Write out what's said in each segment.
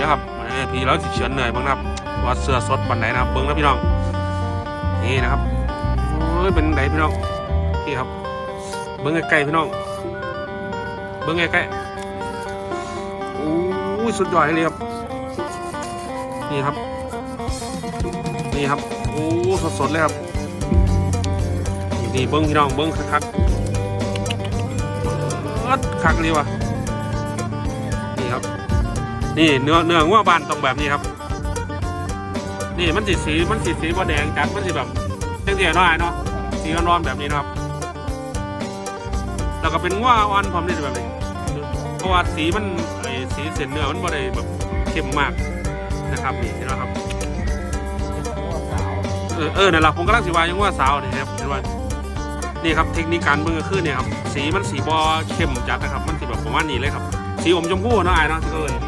นะครับพี่เราสิเฉือนเหนื่อยบ้างนะครับว่าเสื้อสดปันไหนนะครับเบิ้งนะพี่น้องนี่นะครับโอ้ยเป็นไหนพี่น้องพี่ครับ เบิ้งใกล้ๆพี่น้อง เบิ้งใกล้ๆโอ้ยสุดยอดเลยครับนี่ครับ นี่ครับโอ้สดๆเลยครับนี่เบิ้งพี่น้องเบิ้งคักๆอัดคักเลยว่ะ นี่เนื้อเนื้องัวบานตรงแบบนี้ครับ นี่มันสีสีมันสีสีบ่แดงจัดมันสีแบบเตี้ยๆน่อยเนาะสีร้อนๆแบบนี้นะครับ แล้วก็เป็นงัวอ่อนพร้อมนี่แบบนี้เพราะว่าสีมันไอสีเส้นเนื้อมันบ่ได้แบบเข้มมากนะครับนี่เห็นไหมครับเออเออนั่นแหละผมกำลังสิวายังว่าสาวนี่ครับเห็นว่านี่ครับเทคนิคการเบิ่งก็คือเนี่ยครับสีมันสีบอเข้มจัดนะครับ มันสีแบบประมาณนี้เลยครับ สีอมชมพูเนาะไอ้เนาะที่เขาเอ่ยนี่ครับ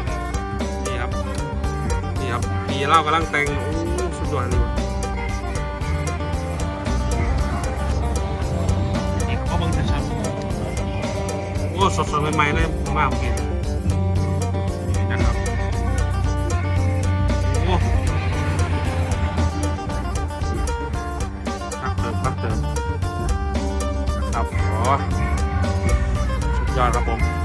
นี่ครับพี่เล่ากำลังแต่งโอ้สุดยอดเลยเขาเบิ่งชัดๆโอ้สดๆใหม่ๆเลยมากเมื่อกี้นี่นะครับโอ้ครับเติมครับเติมครับอ๋อสุดยอดครับผม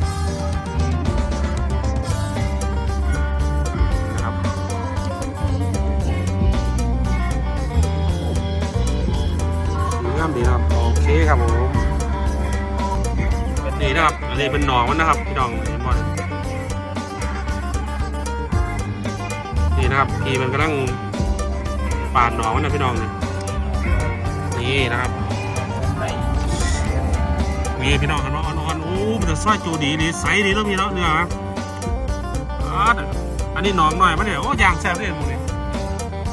นะครับโอเคครับผมเป็นนี่นะครับอันนี้เป็นหนองมันนะครับพี่น้องเห็นบ่เนี่นี่นะครับทีมันกำลังปาดหนองมันนะพี่น้องนี่นี่นะครับนี่พี่น้องกันว่าอ่อนๆโอ้มันจะซอยจูดีดีใสดีแล้วมีแล้วเนื้อนะอ่าอันนี้หนองหน่อยมันเนี่ยโอ้ยางแซ่บเลยหมูนี่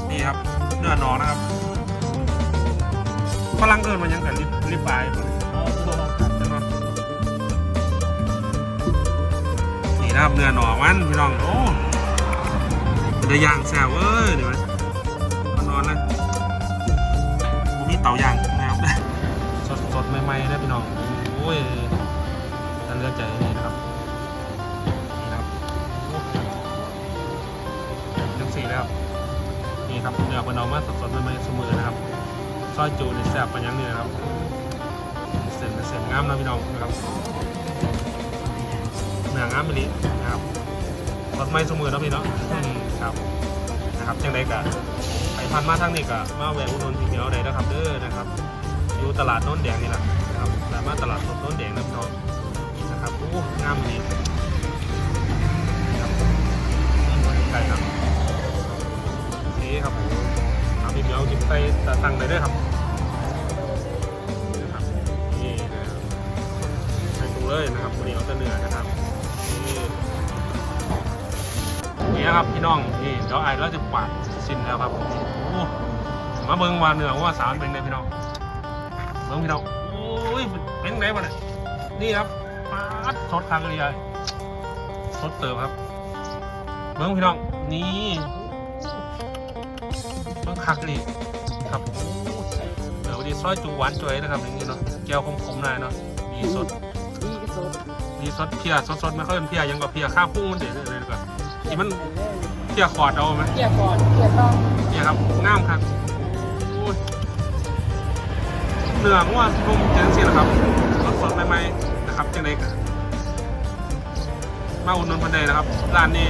นี่ครับเนื้อหนองนะครับ ฝรั่งเกินมันยังกันริบริบปลายนใช่ไหมนี่นะครับเนื้อหน่อมันพี่น้องโอ้มันจะย่างแซ่บเว้ยเดี๋ยวมันนอนนะผมมีเตาย่างนะครับสดสดใหม่ๆนะพี่น้องโอ้ยท่านเลือกใจนี่นะครับนี่นะครับโอ้จังสี่แล้วครับนี่ครับเนื้อเป็นเอามาสดสดๆใหม่ๆเสมอนะครับ ซอยจูนี่แซ่บปัญญังนี่นะครับเส้นเป็นเส้นงามนะพี่น้องนะครับเนื้องามไปนี้นะครับสดใหม่สมือนะพี่เนาะอืมครับนะครับจังไดกะไปพันมาทางนี้ก็มาแวะอุดหนุนทีเดียวได้นะครับเด้อนะครับ อยู่ตลาดโน้นแดงนี่แหละนะครับสามารถตลาดสดโน้นแดงนะพี่น้องนะครับโอ้งามดีครับไก่ครับโอเคครับผม นี่เดียวจิบใส่ตะตังได้ด้วยครับนะครับนี่นะครับใส่ถุงเลยนะครับวันนี้เอาแต่เนื้อนะครับนี่นี่นะครับพี่น้องนี่เดี๋ยวไอ้เราจะปาดสิ้นแล้วครับโอ้มาเบิ่งว่าเนื้อว่าสารเป็นไงพี่น้องเบิ่งพี่น้องโอ้ยเป็นไงวะเนี่ยนี่ครับปาดสดทางเลยยายสดเติมครับเบิ่งพี่น้องนี่ เบิ่งคักนี่ครับเดี๋ยววันนี้ซอยจูหวานจ่วยนะครับอย่างนี้เนาะแก้วคมๆหน่อยเนาะมีสดนี่ก็สดมีสดเพียสดๆไม่ค่อยเป็นเพียยังกับเพียข้าวพุ่งมันเด็ดเลยดีกว่าที่มันเพียขอดเอาไหมเกี่ยวก่อนเกี่ยวต้องเนี่ยครับงามครับโอ้ยเนื้องัวนุ่มจังสินะครับสดสดๆใหม่ๆนะครับจังไดกัน มาอุดหนุนพันใดนะครับร้านนี้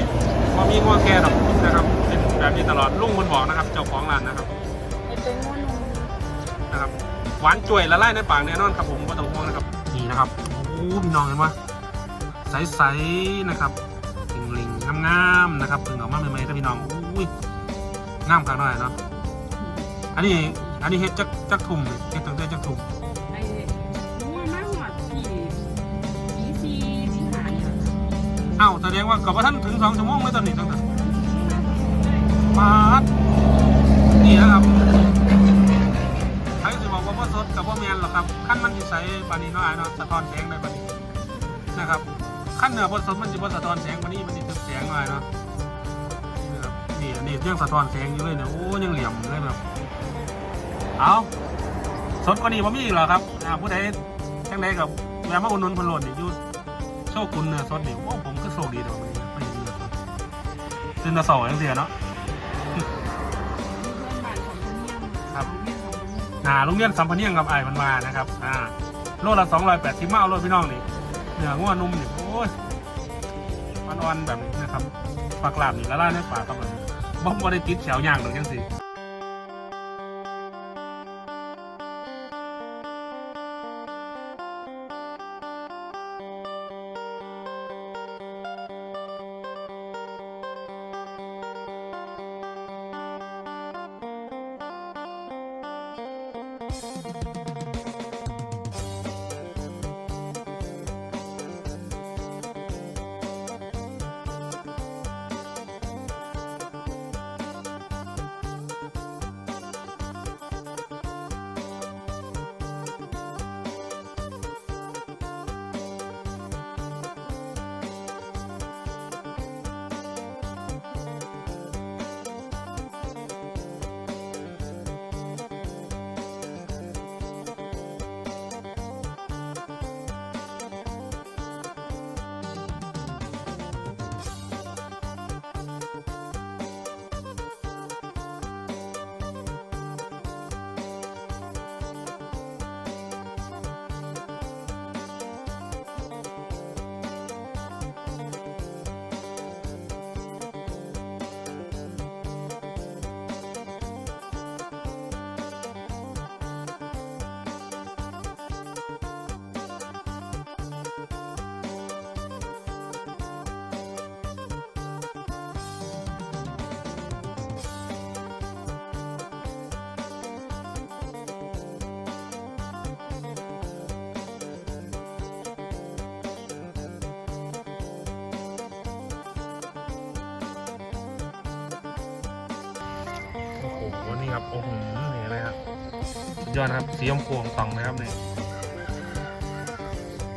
ว่ามีงัวแก่ดอกนะครับเป็นแบบนี้ตลอดลุงคนบอกนะครับ เจ้าของร้านนะครับเป็นงนุ่มนะครับหวานจ่วยละลายในปากแน่นอนครับผมก็ต้องห่วงนะครับนี่นะครับโอ้พี่น้องเห็นไหมใสๆนะครับลิงลิงงามๆนะครับเพิ่งออกมาใหม่ๆนะพี่น้องอุ้ยงามขนาดไหนเนาะอันนี้อันนี้เฮ็ดจักจักทุ่มเฮ็ดตั้งแต่จักทุ่ม แสดงว่ากับว่าท่านถึงสองชั่วโมงเลยตอนนี้ตั้งแต่มาดนี่นะครับใครสิบอกว่าบ่สดกับว่าแมนหรอกครับขั้นมันสิใส่ปานีนาะอ้ายเนาะสะท้อนแสงได้ปานีนะครับขั้นเหนือบนสดมันสิบ่สะท้อนแสงปานนี้มันสิทึบแสงหน่อยเนาะนี่นะครับนี่อันนี้ยังสะท้อนแสงอยู่เลยเนี่ยโอ้ยังเหลี่ยมเลยแบบเอาสดกว่านี้บ่มีอีกเหรอครับผู้ใดจังไดกับแวะมาอุดหนุนพนโลนี่อยู่โชคคุณเนื้อสดนี่โอ้ผม โชคดีเดี๋ยววันไม่เห็นเนื้อสดตื่นแตะสาอย่างเสียเนาะครับนของคนเนี้ยอ่าโรงเรียนสัมพันธ์เนียงกับไอ้มันมานะครับ อ่าโลละสองร้อยแปดสิบมาเอาโลดพี่น้องนี่เนื้องัวนุ่มนี่โอ้ยมันอ่อนแบบนี้นะครับปลากลาบนี่ละลายในปากครับแบบนี้บ่บ่ได้ติดแถวย่างหรือกจังสิ โครับโอ้โหนี่เลยครับสุดยอดนะครับสีชมพูของตองนะครับนี่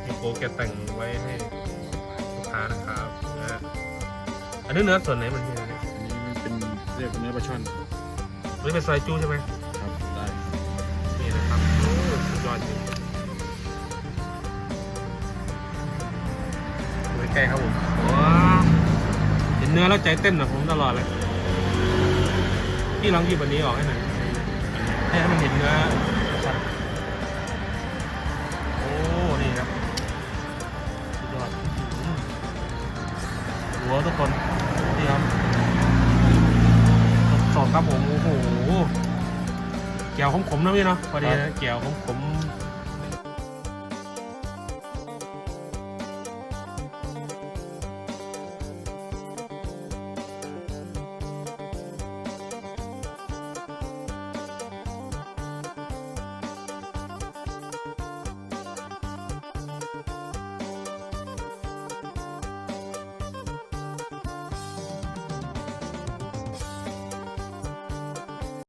มีโปรแกแต่งไว้ให้ลูกค้านะครับนะฮะอันนี้เนื้อส่วนไหนมันคืออะไรเนี่ยอันนี้มันเป็นเรียกเป็นเนื้อปลาช่อนหรือเป็นซอยจูใช่ไหมครับได้นี่นะครับโอ้สุดยอดจริงดูใกล้ๆครับผมว้าวเห็นเนื้อแล้วใจเต้นนะผมตลอดเลย พี่ลองหยิบอันนี้ออกให้หน่อยให้มันเห็นเนื้อชัดโอ้ นี่ครับสุดยอดอื้อหัวทุกคนนี่ครับสดๆครับผม โอ้โหแก้วขมๆนะพี่เนาะพอดีนะแก้วขมๆ